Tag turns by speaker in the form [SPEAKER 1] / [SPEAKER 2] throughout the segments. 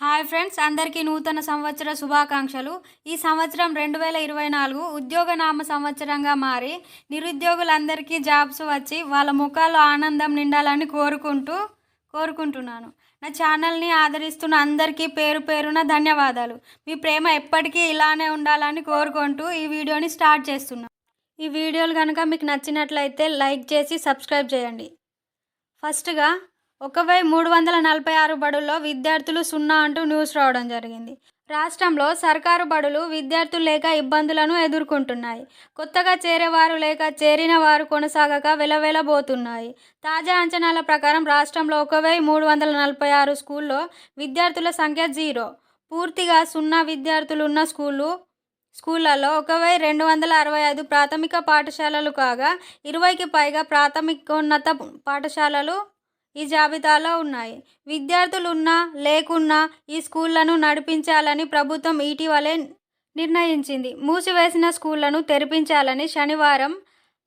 [SPEAKER 1] Hi friends అందరికీ నూతన సంవత్సర శుభాకాంక్షలు. ఈ సంవత్సరం రెండు వేల ఇరవై నాలుగు ఉద్యోగనామ సంవత్సరంగా మారి నిరుద్యోగులందరికీ జాబ్స్ వచ్చి వాళ్ళ ముఖాల్లో ఆనందం నిండాలని కోరుకుంటూ కోరుకుంటున్నాను. నా ఛానల్ని ఆదరిస్తున్న అందరికీ పేరు పేరున ధన్యవాదాలు. మీ ప్రేమ ఎప్పటికీ ఇలానే ఉండాలని కోరుకుంటూ ఈ వీడియోని స్టార్ట్ చేస్తున్నాను. ఈ వీడియోలు కనుక మీకు నచ్చినట్లయితే లైక్ చేసి సబ్స్క్రైబ్ చేయండి. ఫస్ట్గా ఒక వెయ్యి మూడు వందల నలభై ఆరు బడుల్లో విద్యార్థులు సున్నా అంటూ న్యూస్ రావడం జరిగింది. రాష్ట్రంలో సర్కారు బడులు విద్యార్థులు లేక ఇబ్బందులను ఎదుర్కొంటున్నాయి. కొత్తగా చేరేవారు లేక చేరిన వారు కొనసాగక వెలవెలబోతున్నాయి. తాజా అంచనాల ప్రకారం రాష్ట్రంలో ఒక వెయ్యి మూడు వందల నలభై ఆరు స్కూల్లో విద్యార్థుల సంఖ్య జీరో. పూర్తిగా సున్నా విద్యార్థులు ఉన్న స్కూళ్ళు స్కూళ్ళలో ఒక వెయ్యి రెండు వందల అరవై ఐదు ప్రాథమిక పాఠశాలలు కాగా ఇరవైకి పైగా ప్రాథమికోన్నత పాఠశాలలు ఈ జాబితాలో ఉన్నాయి. విద్యార్థులు ఉన్నా లేకున్నా ఈ స్కూళ్ళను నడిపించాలని ప్రభుత్వం ఇటీవలే నిర్ణయించింది. మూసివేసిన స్కూళ్ళను తెరిపించాలని శనివారం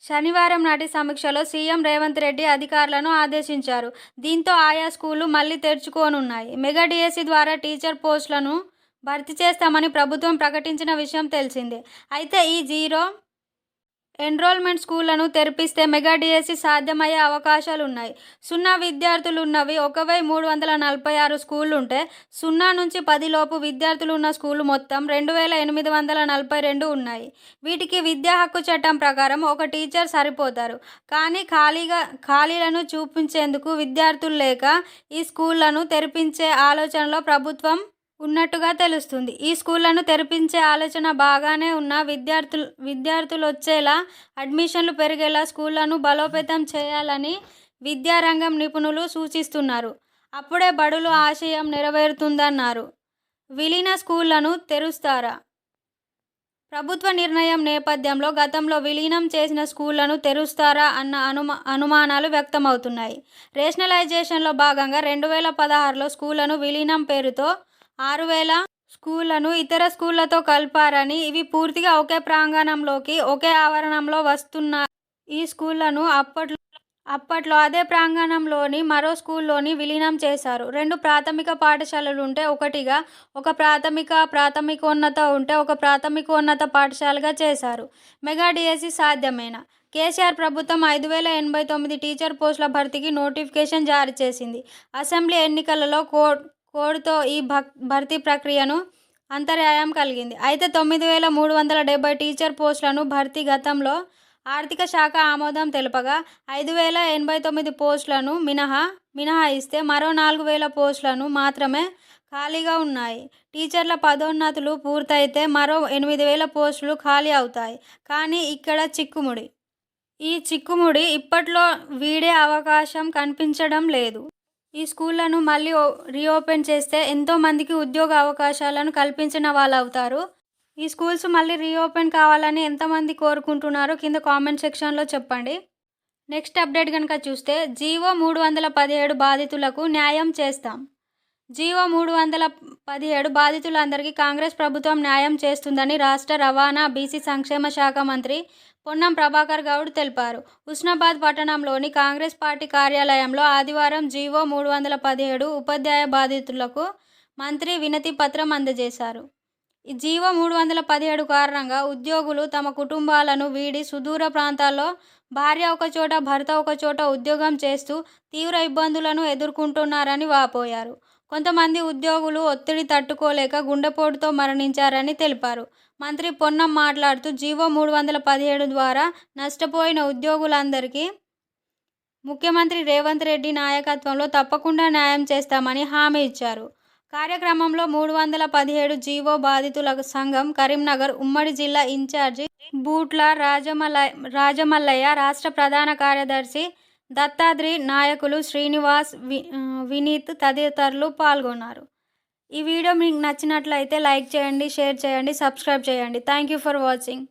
[SPEAKER 1] శనివారం నాటి సమీక్షలో సీఎం రేవంత్ రెడ్డి అధికారులను ఆదేశించారు. దీంతో ఆయా స్కూళ్ళు మళ్ళీ తెరుచుకోనున్నాయి. మెగా డిఎస్సి ద్వారా టీచర్ పోస్టులను భర్తీ చేస్తామని ప్రభుత్వం ప్రకటించిన విషయం తెలిసిందే. అయితే ఈ జీరో ఎన్రోల్మెంట్ స్కూళ్ళను తెరిపిస్తే మెగా డిఎస్సి సాధ్యమయ్యే అవకాశాలు ఉన్నాయి సున్నా విద్యార్థులు ఉన్నవి ఒకవై మూడు వందల నలభై ఆరు స్కూళ్ళు ఉంటే సున్నా నుంచి పదిలోపు విద్యార్థులు ఉన్న స్కూళ్ళు మొత్తం రెండు వేల ఎనిమిది వందల నలభై రెండు ఉన్నాయి. వీటికి విద్యా హక్కు చట్టం ప్రకారం ఒక టీచర్ సరిపోతారు. కానీ ఖాళీగా ఖాళీలను చూపించేందుకు విద్యార్థులు లేక ఈ స్కూళ్ళను తెరిపించే ఆలోచనలో ప్రభుత్వం ఉన్నట్టుగా తెలుస్తుంది. ఈ స్కూళ్ళను తెరిపించే ఆలోచన బాగానే ఉన్న విద్యార్థులు విద్యార్థులు వచ్చేలా అడ్మిషన్లు పెరిగేలా స్కూళ్ళను బలోపేతం చేయాలని విద్యారంగం నిపుణులు సూచిస్తున్నారు. అప్పుడే బడులు ఆశయం నెరవేరుతుందన్నారు. విలీన స్కూళ్ళను తెరుస్తారా? ప్రభుత్వ నిర్ణయం నేపథ్యంలో గతంలో విలీనం చేసిన స్కూళ్ళను తెరుస్తారా అన్న అనుమా అనుమానాలు వ్యక్తమవుతున్నాయి. రేషనలైజేషన్లో భాగంగా రెండు వేల పదహారులో స్కూళ్ళను విలీనం పేరుతో ఆరు వేల స్కూళ్ళను ఇతర స్కూళ్ళతో కలిపారని ఇవి పూర్తిగా ఒకే ప్రాంగణంలోకి ఒకే ఆవరణంలో వస్తున్న ఈ స్కూళ్ళను అప్పట్లో అప్పట్లో అదే ప్రాంగణంలోని మరో స్కూల్లోని విలీనం చేశారు. రెండు ప్రాథమిక పాఠశాలలు ఉంటే ఒకటిగా ఒక ప్రాథమిక ప్రాథమికోన్నత ఉంటే ఒక ప్రాథమికోన్నత పాఠశాలగా చేశారు. మెగా డిఎస్సి సాధ్యమేనా? కేసీఆర్ ప్రభుత్వం ఐదు వేల ఎనభై తొమ్మిది టీచర్ పోస్టుల భర్తీకి నోటిఫికేషన్ జారీ చేసింది. అసెంబ్లీ ఎన్నికలలో కో కోడ్తో ఈ భక్ భర్తీ ప్రక్రియను అంతరాయం కలిగింది. అయితే తొమ్మిది వేల మూడు వందల డెబ్బై టీచర్ పోస్టులను భర్తీ గతంలో ఆర్థిక శాఖ ఆమోదం తెలుపగా ఐదు వేల ఎనభై తొమ్మిది పోస్టులను మినహా మినహాయిస్తే మరో నాలుగు వేల పోస్టులను మాత్రమే ఖాళీగా ఉన్నాయి. టీచర్ల పదోన్నతులు పూర్తయితే మరో ఎనిమిది వేల పోస్టులు ఖాళీ అవుతాయి. కానీ ఇక్కడ చిక్కుముడి. ఈ చిక్కుముడి ఇప్పట్లో వీడే అవకాశం కనిపించడం లేదు. ఈ స్కూళ్ళను మళ్ళీ రీఓపెన్ చేస్తే ఎంతోమందికి ఉద్యోగ అవకాశాలను కల్పించిన వాళ్ళు అవుతారు ఈ స్కూల్స్ మళ్ళీ రీఓపెన్ కావాలని ఎంతమంది కోరుకుంటున్నారో కింద కామెంట్ సెక్షన్లో చెప్పండి. నెక్స్ట్ అప్డేట్ కనుక చూస్తే జీవో మూడు వందల పదిహేడు బాధితులకు న్యాయం చేస్తాం. జీవో మూడు వందల పదిహేడు బాధితులందరికీ కాంగ్రెస్ ప్రభుత్వం న్యాయం చేస్తుందని రాష్ట్ర రవాణా బీసీ సంక్షేమ శాఖ మంత్రి పొన్నం ప్రభాకర్ గౌడ్ తెలిపారు. హుస్నాబాద్ పట్టణంలోని కాంగ్రెస్ పార్టీ కార్యాలయంలో ఆదివారం జీవో మూడు వందల పదిహేడు ఉపాధ్యాయ బాధితులకు మంత్రి వినతి పత్రం అందజేశారు. ఈ జీవో మూడు వందల పదిహేడు కారణంగా ఉద్యోగులు తమ కుటుంబాలను వీడి సుదూర ప్రాంతాల్లో భార్య ఒకచోట భర్త ఒకచోట ఉద్యోగం చేస్తూ తీవ్ర ఇబ్బందులను ఎదుర్కొంటున్నారని వాపోయారు. కొంతమంది ఉద్యోగులు ఒత్తిడి తట్టుకోలేక గుండెపోటుతో మరణించారని తెలిపారు. మంత్రి పొన్నం మాట్లాడుతూ జీవో మూడు వందల పదిహేడు ద్వారా నష్టపోయిన ఉద్యోగులందరికీ ముఖ్యమంత్రి రేవంత్ రెడ్డి నాయకత్వంలో తప్పకుండా న్యాయం చేస్తామని హామీ ఇచ్చారు. కార్యక్రమంలో మూడు వందల పదిహేడు జీవో బాధితుల సంఘం కరీంనగర్ ఉమ్మడి జిల్లా ఇన్ఛార్జి బూట్ల రాజమల్ల రాజమల్లయ్య రాష్ట్ర ప్రధాన కార్యదర్శి దత్తాద్రి నాయకులు శ్రీనివాస్ వి వినీత్ తదితరులు పాల్గొన్నారు. ఈ వీడియో మీకు నచ్చినట్లయితే లైక్ చేయండి షేర్ చేయండి సబ్స్క్రైబ్ చేయండి. Thank you for watching